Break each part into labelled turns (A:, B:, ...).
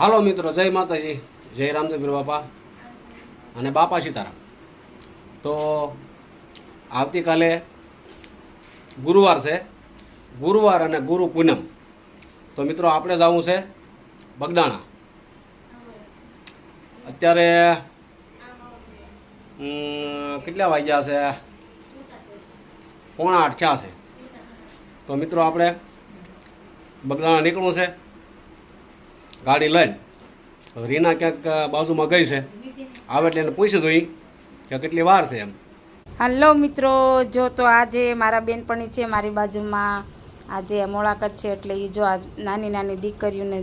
A: હાલો મિત્રો, જય માતાજી, જય રામદેવીર બાપા અને બાપા સીતારામ. તો આવતીકાલે ગુરુવાર છે, ગુરુવાર અને ગુરુ પૂનમ. તો મિત્રો, આપણે જવું છે, બગદાણા. અત્યારે કેટલા વાગ્યા છે? પોણા આઠ થયા છે. તો મિત્રો, આપણે બગદાણા નીકળવું છે. ગાડી લઈને. રીના ક્યાંક બાજુમાં ગઈ છે. આવે એટલે એને પૂછી જોઈ કે કેટલી વાર છે એમ.
B: હલો મિત્રો, જો તો આજે મારા બેનપણી છે, મારી બાજુમાં આજે મુલાકાત છે, એટલે એ જો આ નાની નાની દીકરીઓને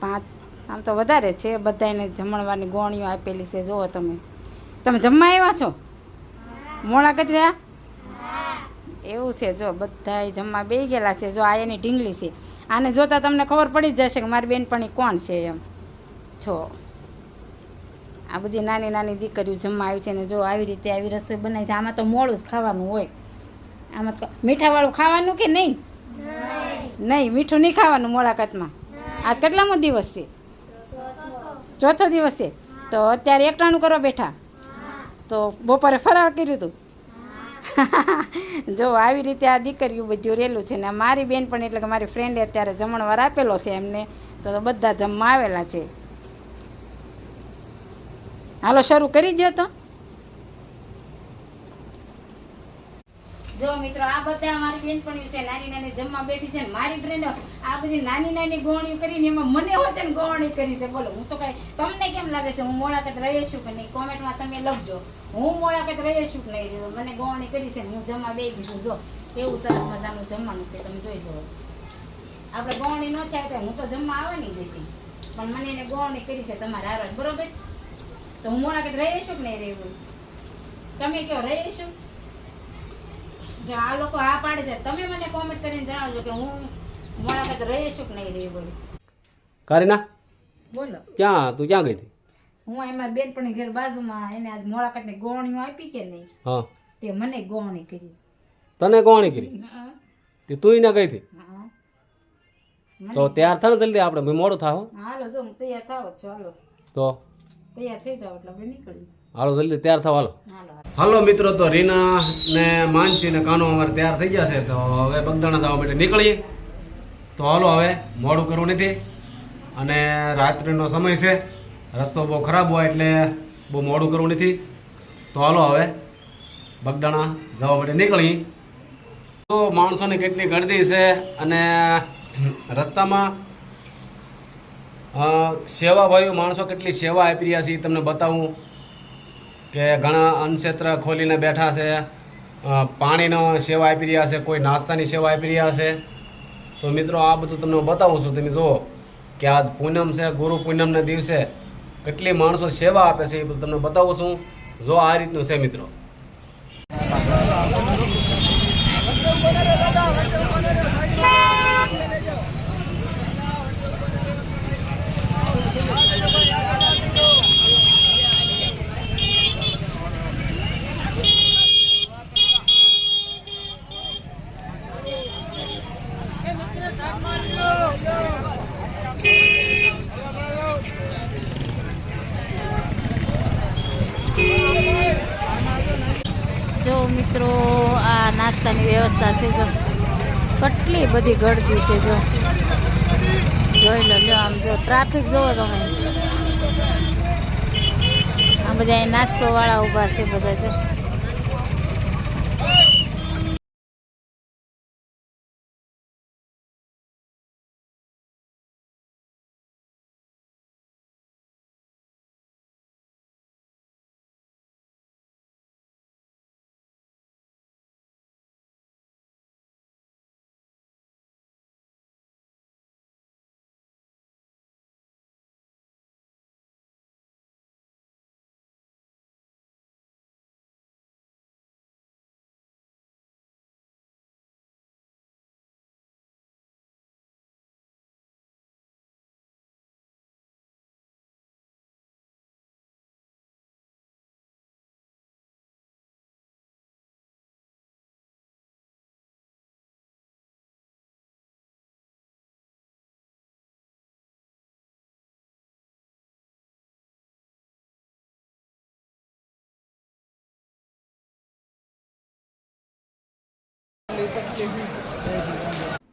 B: પાંચ, આમ તો વધારે છે બધાને જમણવાની ગોળીઓ આપેલી છે, જુઓ તમે. તમે જમવા આવ્યા છો? મુલાકાત રહ્યા? એવું છે જો બધા જમવા બે ગયેલા છે જો આ એની ઢીંગલી છે. આને જોતા તમને ખબર પડી જ જશે કે મારી બેનપણી કોણ છે એમ. છો આ બધી નાની નાની દીકરીઓ જમવા આવી છે ને જો આવી રીતે આવી રસોઈ બનાવી છે આમાં તો મોડું જ ખાવાનું હોય. આમાં તો મીઠાવાળું ખાવાનું કે નહીં? નહીં. મીઠું નહીં ખાવાનું મોળાકાતમાં આજ કેટલામો દિવસ છે? ચોથો દિવસ છે. તો અત્યારે એકટાણું કરવા બેઠા? તો બપોરે ફરાળ કર્યું હતું જો આવી રીતે આ દીકરીઓ બધું રેલું છે ને મારી બેન પણ એટલે કે મારી ફ્રેન્ડે અત્યારે જમણવાર આપેલો છે એમને, તો બધા જમવા આવેલા છે. હાલો, શરૂ કરી દો તો. જો મિત્રો, આ બધા મારી બેનપણીઓ છે, નાની નાની જમવા બેઠી છે મારી ફ્રેન્ડો આ બધી નાની નાની ગોળણીઓ કરીને એમાં મને હોતે ને કરી છે. બોલો, હું તો કઈ, તમને કેમ લાગે છે, હું મોળાકત રહી છું કે નહીં? કોમેન્ટમાં તમે લખજો. હું મોળાકત રહી છું કે નહીં? મને ગોળણી કરી છે હું જમવા બેઠી છું. જો એવું સરસ મજાનું જમવાનું છે, તમે જોઈ જુઓ આપણે ગોળણી ન થાય તો હું તો જમવા આવે નહીં દેતી પણ મને એને ગોળણી કરી છે તમારે હારો, બરોબર? તો હું મોળાકત રહી છું કે નહીં રહેવું તમે કયો રહી છું? જો આ લોકો આ પાડે છે તમે મને કોમેન્ટ કરીને જણાવજો કે હું મોળાકત રહી છું કે નહીં રહી બોલી.
A: કારીના
B: બોલો.
A: ક્યાં તું ક્યાં ગઈ હતી?
B: હું એમાં બેનપણી ઘર બાજુમાં એને આજ મોળાકતની ગોણીઓ આપી કે નહીં?
A: હા.
B: તે મને ગોણી કરી.
A: તને ગોણી કરી?
B: હા,
A: તે તું ના ગઈ હતી? તો તૈયાર ને જલ્દી આપણે મોડું થાવ
B: હાલો જો તૈયાર થાવ ચાલો.
A: તો?
B: તૈયાર થઈ જાવ એટલે આપણે નીકળી
A: હાલો જલ્દી તૈયાર થાવ હાલો.
B: હાલો
A: મિત્રો તો રીના ને માનસી ને કાનો અમારે તૈયાર થઈ ગયા છે તો હવે બગદાણા જવા માટે નીકળીએ. તો હાલો હવે મોડું કરવું નથી. અને રાત્રિનો સમય છે રસ્તો બહુ ખરાબ હોય એટલે બહુ મોડું કરવું નથી. તો હાલો હવે બગદાણા જવા માટે નીકળી તો માણસોની કેટલી ગળદી છે અને રસ્તામાં સેવાભાઈઓ માણસો કેટલી સેવા આપી રહ્યા છે એ તમને બતાવું. કે ઘણા અન્નક્ષેત્ર ખોલીને બેઠા છે. પાણીનો સેવા આપી રહ્યા છે, કોઈ નાસ્તાની સેવા આપી રહ્યા છે. તો મિત્રો, આ બધું તમને બતાવું છું. તમે જુઓ કે આજ પૂનમ છે, ગુરુ પૂનમના દિવસે કેટલી માણસો સેવા આપે છે એ બધું તમને બતાવું છું. જો આ રીતનું છે મિત્રો.
B: મિત્રો, આ નાસ્તાની વ્યવસ્થા છે જો. કેટલી બધી ગળદી છે જો. જોઈ લો, લ્યો આમ જો, ટ્રાફિક જોવો તમે આ બધા નાસ્તો વાળા ઊભા છે બધા જો.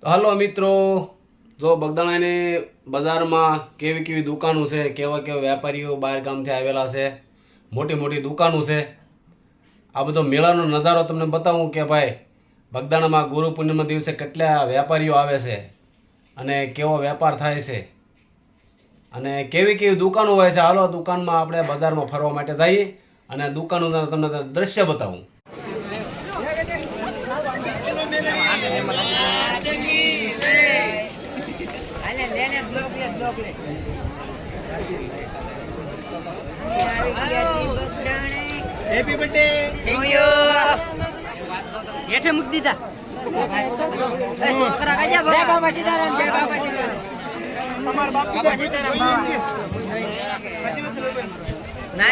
A: હાલો મિત્રો, જો બગદાણાની બજારમાં કેવી કેવી દુકાનો છે, કેવા કેવા વેપારીઓ બહાર ગામથી આવેલા છે, મોટી મોટી દુકાનો છે, આ બધો મેળાનો નજારો તમને બતાવું કે ભાઈ, બગદાણામાં ગુરુ પૂર્ણિમા દિવસે કેટલા વેપારીઓ આવે છે અને કેવો વેપાર થાય છે અને કેવી કેવી દુકાનો હોય છે, હાલો દુકાનમાં આપણે બજારમાં ફરવા માટે જઈએ અને દુકાનોના તમને દ્રશ્ય બતાવું.
C: હેપી બર્થડે
D: હેઠે મૂકી દીધા. જય બાબા સીતારામ જય બાબા સીતારામ
C: તમારા બાપુ
D: ના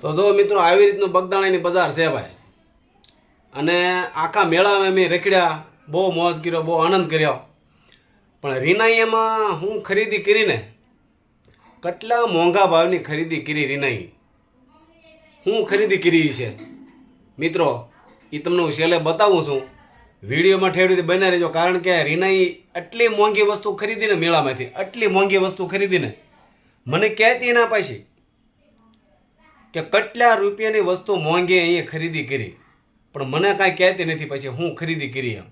C: તો
A: જો મિત્રો, આવી રીતનું બગદાણાની બજાર છે ભાઈ. અને આખા મેળામાં મેં રખડ્યા, બહુ મોજ કર્યો, બહુ આનંદ કર્યો. પણ રીનાઈયામાં હું ખરીદી કરીને કેટલા મોંઘા ભાવની ખરીદી કરી રીનાઈ હું ખરીદી કરી છે. મિત્રો એ તમને હું છેલ્લે બતાવું છું. વિડીયોમાં ઠેરવીથી બના રહેજો. કારણ કે રીનાઈ આટલી મોંઘી વસ્તુ ખરીદીને મેળામાંથી, આટલી મોંઘી વસ્તુ ખરીદીને મને કહેતી ના પાછી કે કેટલા રૂપિયાની વસ્તુ મોંઘી અહીંયા ખરીદી કરી, પણ મને કાંઈ કહેતી નથી પછી, હું ખરીદી કરી એમ.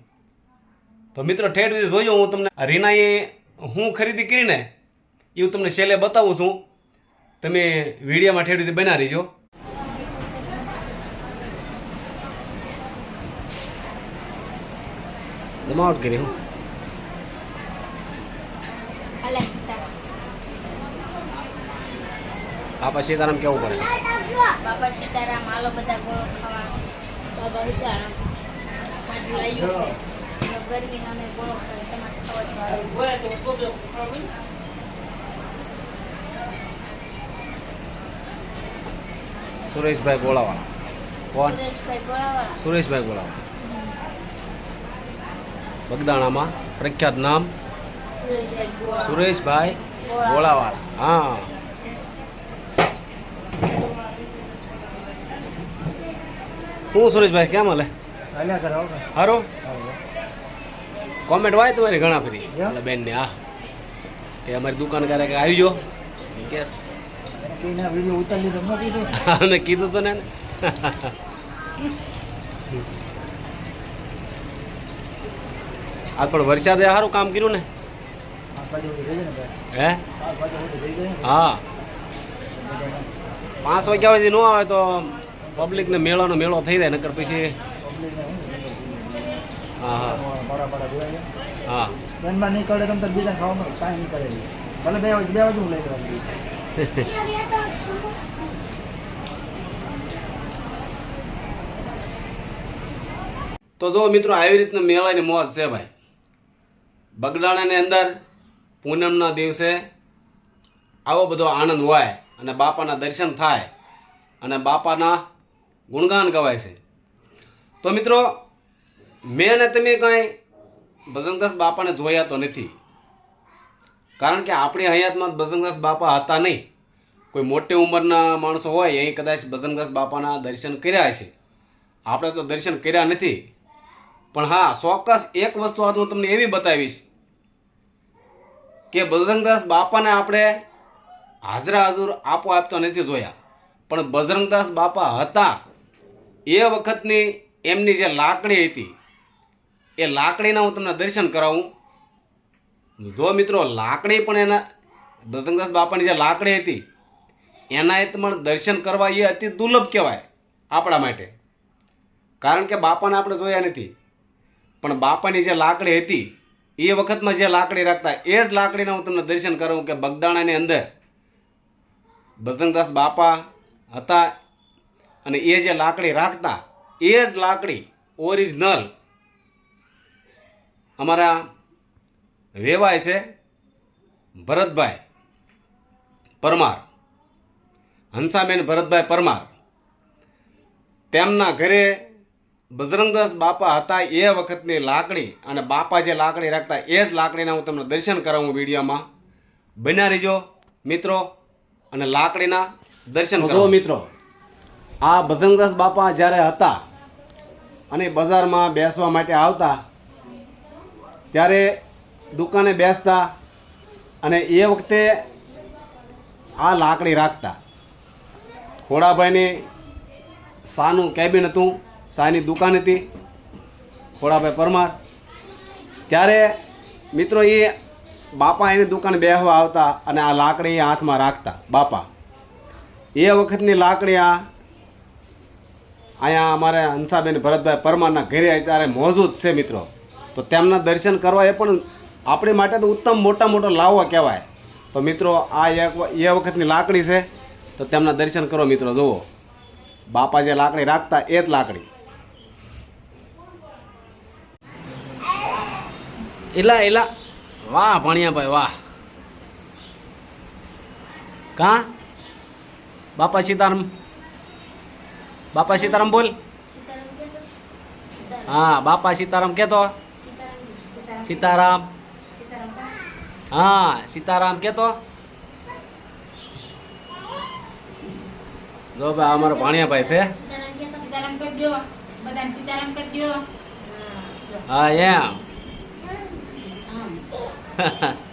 A: તો મિત્રો સુધી જોયો હું તમને રીનાએ હું ખરીદી કરીને એ હું તમને છેલ્લે બતાવું છું. તમે વિડીયોમાં સુધી બના રહીજો. જમાવટ કરી હું બાપા સીતારામ કેવું પડે
E: બાપા સીતારામ આલો બધા ગોળો ખાવા બાબા સીતારામ આટલું લાગ્યું છે ગરમી નામે ગોળો ખાય તમારે ખાવા જવાનું
A: સુરેશભાઈ ગોળાવાળા કોણ
E: સુરેશભાઈ ગોળાવાળા
A: સુરેશભાઈ ગોળાવાળા બગદાણામાં પ્રખ્યાત નામ
E: સુરેશભાઈ
A: ગોળાવાળા હા. હું સુરેશભાઈ કેમ હાલે? હારો? કોમેન્ટ વાય તમારી ઘણા ફરી એટલે બેન ને હા. કે અમારી દુકાન ક્યારે કે આવી જો. કે
C: કીધું
A: તો ને. આ પણ વરસાદે સારું કામ કર્યું ને? હે? હા. પાંચ વાગ્યા સુધી ન આવે તો પબ્લિકને મેળાનો મેળો થઈ જાય નકર પછી હા હા. હા.
C: બેનમાં નહીં કરે તમ બીજા કાંઈ નહીં ભલે બે વાગે બે વાગે હું લઈ લેવાનું
A: તો જો મિત્રો આવી રીતના મેળાની મોજ છે ભાઈ. બગડાણાની અંદર પૂનમના દિવસે આવો બધો આનંદ હોય અને બાપાના દર્શન થાય અને બાપાના ગુણગાન ગવાય છે. તો મિત્રો, મેં અને તમે કાંઈ ભજનદાસ બાપાને જોયા તો નથી. કારણ કે આપણી હયાતમાં ભજનદાસ બાપા હતા નહીં. કોઈ મોટી ઉંમરના માણસો હોય અહીં કદાચ ભજનદાસ બાપાના દર્શન કર્યા હશે. આપણે તો દર્શન કર્યા નથી. પણ હા, ચોક્કસ એક વસ્તુ હાથ હું તમને એવી બતાવીશ. કે બજરંગદાસ બાપાને આપણે હાજરા હાજર આપો આપતો નથી જોયા. પણ બજરંગદાસ બાપા હતા. એ વખતની એમની જે લાકડી હતી, એ લાકડીના હું તમને દર્શન કરાવું. જો મિત્રો, લાકડી પણ એના, બજરંગદાસ બાપાની જે લાકડી હતી એના પણ દર્શન કરવા એ અતિ દુર્લભ કહેવાય આપણા માટે. કારણ કે બાપાને આપણે જોયા નથી. પણ બાપાની જે લાકડી હતી એ વખતમાં જે લાકડી રાખતા, એ જ લાકડીના હું તમને દર્શન કરું કે બગદાણાની અંદર બદનદાસ બાપા હતા અને એ જે લાકડી રાખતા, એ જ લાકડી ઓરિજિનલ અમારા વેવાય છે ભરતભાઈ પરમાર, હંસાબેન ભરતભાઈ પરમાર. તેમના ઘરે બજરંગદાસ બાપા હતા એ વખતની લાકડી અને બાપા જે લાકડી રાખતા એ જ લાકડીના હું તમને દર્શન કરાવું વિડીયોમાં. બન્યા રહીજો મિત્રો અને લાકડીના દર્શન કરો મિત્રો આ બજરંગદાસ બાપા જ્યારે હતા અને બજારમાં બેસવા માટે આવતા ત્યારે દુકાને બેસતા અને એ વખતે આ લાકડી રાખતા. ખોડાભાઈની સાનું કેબિન હતું. સાની દુકાન હતી, ખોડાભાઈ પરમાર. ત્યારે મિત્રો એ બાપા એની દુકાન બેસવા આવતા અને આ લાકડી હાથમાં રાખતા, બાપા. એ વખતની લાકડી આ અહીંયા અમારે હંસાબેન ભરતભાઈ પરમારના ઘરે અત્યારે મોજૂદ છે મિત્રો. તો તેમના દર્શન કરવા એ પણ આપણી માટે તો ઉત્તમ મોટા મોટો લાવો કહેવાય. તો મિત્રો આ એક એ વખતની લાકડી છે, તો તેમના દર્શન કરો મિત્રો, જુઓ. બાપા જે લાકડી રાખતા એ જ લાકડી. એલા એલા. વાહ ભણિયાભાઈ વાહ. કા? બાપા સીતારામ. બાપા સીતારામ બોલ. હા બાપા સીતારામ કેતો? સીતારામ. હા સીતારામ કેતો? જો ભાઈ અમારો
B: સીતારામ કરી દો
A: હા એમ.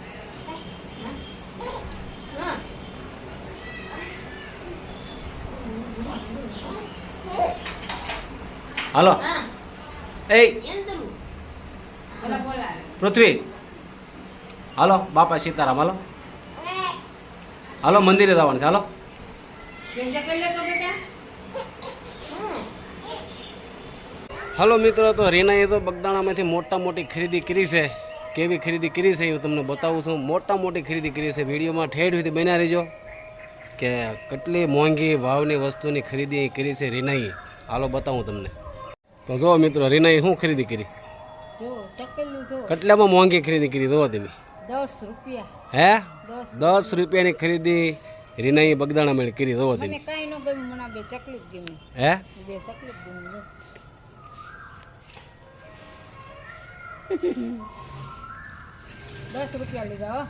A: હાલો એ
B: બોલા બોલા
A: પૃથ્વી હાલો બાપા સીતારામ હાલો હાલો મંદિરે જવાનું છે હાલો હાલો મિત્રો તો રીનાએ તો બગદાણામાંથી મોટા મોટી ખરીદી કરી છે. કેવી ખરીદી કરી છે એ હું તમને બતાવું છું. મોટા મોટી ખરીદી કરી છે. વિડીયોમાં ઠેઠ સુધી બન્યા રહેજો કે કેટલી મોંઘી ભાવની વસ્તુની ખરીદી કરી છે રીનાએ હાલો બતાવું તમને. તો જો મિત્રો રીનાઈ શું ખરીદી કરી? કેટલામાં મોંઘી ખરીદી કરી જુઓ તમે?
B: દસ રૂપિયા.
A: હે? દસ. રૂપિયાની ખરીદી રીનાઈ બગદાણા મેળ કરી જુઓ તમે. હે.
B: દસ રૂપિયા લીધા હો.